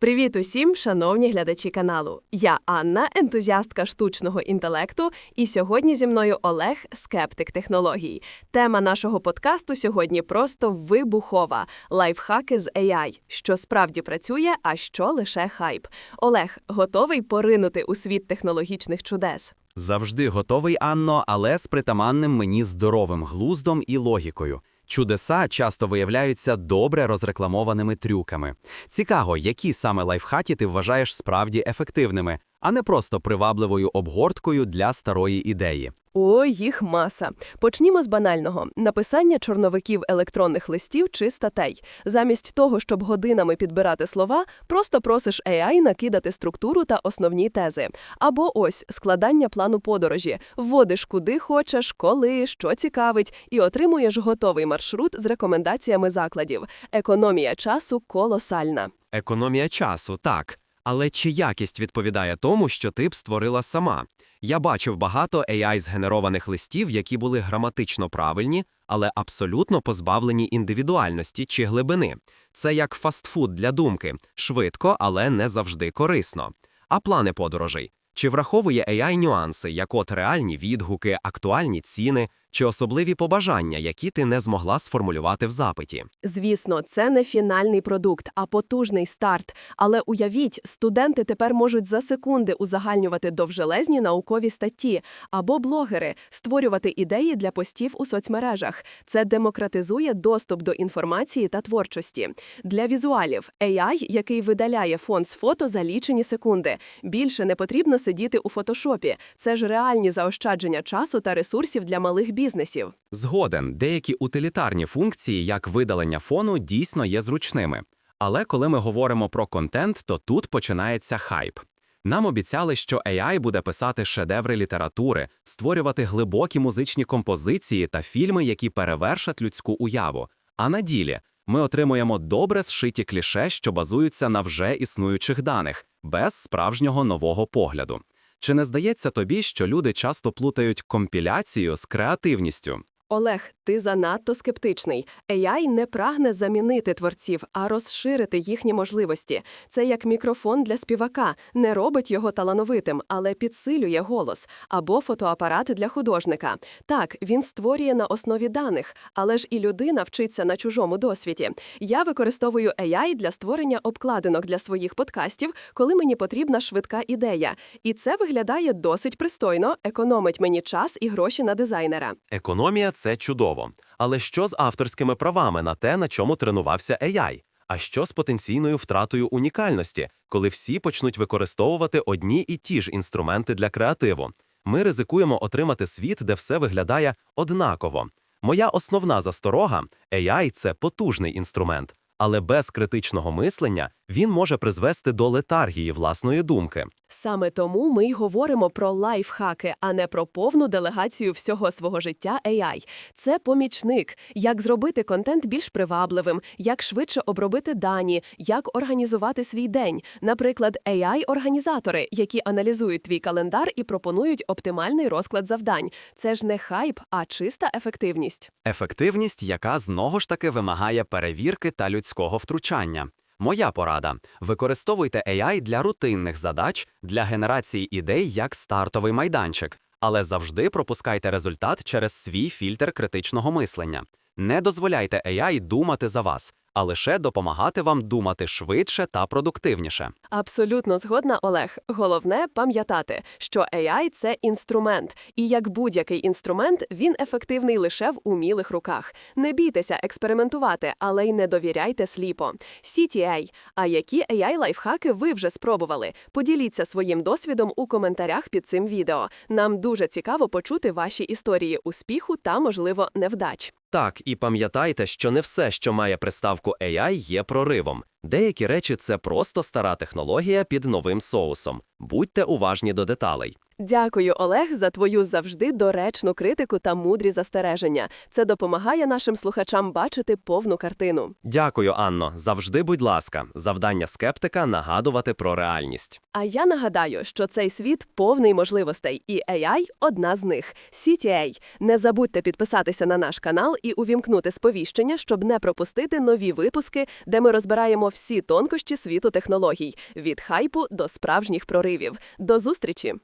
Привіт усім, шановні глядачі каналу. Я Анна, ентузіастка штучного інтелекту, і сьогодні зі мною Олег, скептик технологій. Тема нашого подкасту сьогодні просто вибухова: лайфхаки з AI, що справді працює, а що лише хайп. Олег, готовий поринути у світ технологічних чудес? Завжди готовий, Анно, але з притаманним мені здоровим глуздом і логікою. Чудеса часто виявляються добре розрекламованими трюками. Цікаво, які саме лайфхаки ти вважаєш справді ефективними, а не просто привабливою обгорткою для старої ідеї. О, їх маса. Почнімо з банального написання чорновиків електронних листів чи статей. Замість того, щоб годинами підбирати слова, просто просиш AI накидати структуру та основні тези. Або ось складання плану подорожі. Вводиш куди хочеш, коли, що цікавить, і отримуєш готовий маршрут з рекомендаціями закладів. Економія часу колосальна. Економія часу, так. Але чи якість відповідає тому, що ти б створила сама? Я бачив багато AI-згенерованих листів, які були граматично правильні, але абсолютно позбавлені індивідуальності чи глибини. Це як фастфуд для думки, швидко, але не завжди корисно. А плани подорожей? Чи враховує AI нюанси, як от реальні відгуки, актуальні ціни чи особливі побажання, які ти не змогла сформулювати в запиті? Звісно, це не фінальний продукт, а потужний старт. Але уявіть, студенти тепер можуть за секунди узагальнювати довжелезні наукові статті або блогери створювати ідеї для постів у соцмережах. Це демократизує доступ до інформації та творчості. Для візуалів AI, який видаляє фон з фото за лічені секунди. Більше не потрібно сидіти у фотошопі. Це ж реальні заощадження часу та ресурсів для малих бізнесів. Згоден, деякі утилітарні функції, як видалення фону, дійсно є зручними. Але коли ми говоримо про контент, то тут починається хайп. Нам обіцяли, що AI буде писати шедеври літератури, створювати глибокі музичні композиції та фільми, які перевершать людську уяву. А на ділі ми отримуємо добре зшиті кліше, що базуються на вже існуючих даних, без справжнього нового погляду. Чи не здається тобі, що люди часто плутають компіляцію з креативністю? Олег, ти занадто скептичний. AI не прагне замінити творців, а розширити їхні можливості. Це як мікрофон для співака, не робить його талановитим, але підсилює голос, або фотоапарат для художника. Так, він створює на основі даних, але ж і людина вчиться на чужому досвіді. Я використовую AI для створення обкладинок для своїх подкастів, коли мені потрібна швидка ідея. І це виглядає досить пристойно, економить мені час і гроші на дизайнера. Економія це чудово. Але що з авторськими правами на те, на чому тренувався AI? А що з потенційною втратою унікальності, коли всі почнуть використовувати одні і ті ж інструменти для креативу? Ми ризикуємо отримати світ, де все виглядає однаково. Моя основна засторога AI – це потужний інструмент, але без критичного мислення він може призвести до летаргії власної думки. Саме тому ми й говоримо про лайфхаки, а не про повну делегацію всього свого життя AI. Це помічник, як зробити контент більш привабливим, як швидше обробити дані, як організувати свій день. Наприклад, AI-організатори, які аналізують твій календар і пропонують оптимальний розклад завдань. Це ж не хайп, а чиста ефективність. Ефективність, яка знову ж таки вимагає перевірки та людського втручання. Моя порада: використовуйте AI для рутинних задач, для генерації ідей як стартовий майданчик, але завжди пропускайте результат через свій фільтр критичного мислення. Не дозволяйте AI думати за вас, а лише допомагати вам думати швидше та продуктивніше. Абсолютно згодна, Олег. Головне пам'ятати, що AI – це інструмент, і як будь-який інструмент, він ефективний лише в умілих руках. Не бійтеся експериментувати, але й не довіряйте сліпо. CTA. А які AI лайфхаки ви вже спробували? Поділіться своїм досвідом у коментарях під цим відео. Нам дуже цікаво почути ваші історії успіху та, можливо, невдач. Так, і пам'ятайте, що не все, що має приставку AI, є проривом. Деякі речі це просто стара технологія під новим соусом. Будьте уважні до деталей. Дякую, Олег, за твою завжди доречну критику та мудрі застереження. Це допомагає нашим слухачам бачити повну картину. Дякую, Анно. Завжди, будь ласка, завдання скептика нагадувати про реальність. А я нагадаю, що цей світ повний можливостей, і AI – одна з них. CTA. Не забудьте підписатися на наш канал і увімкнути сповіщення, щоб не пропустити нові випуски, де ми розбираємо всі тонкощі світу технологій – від хайпу до справжніх проривів. До зустрічі!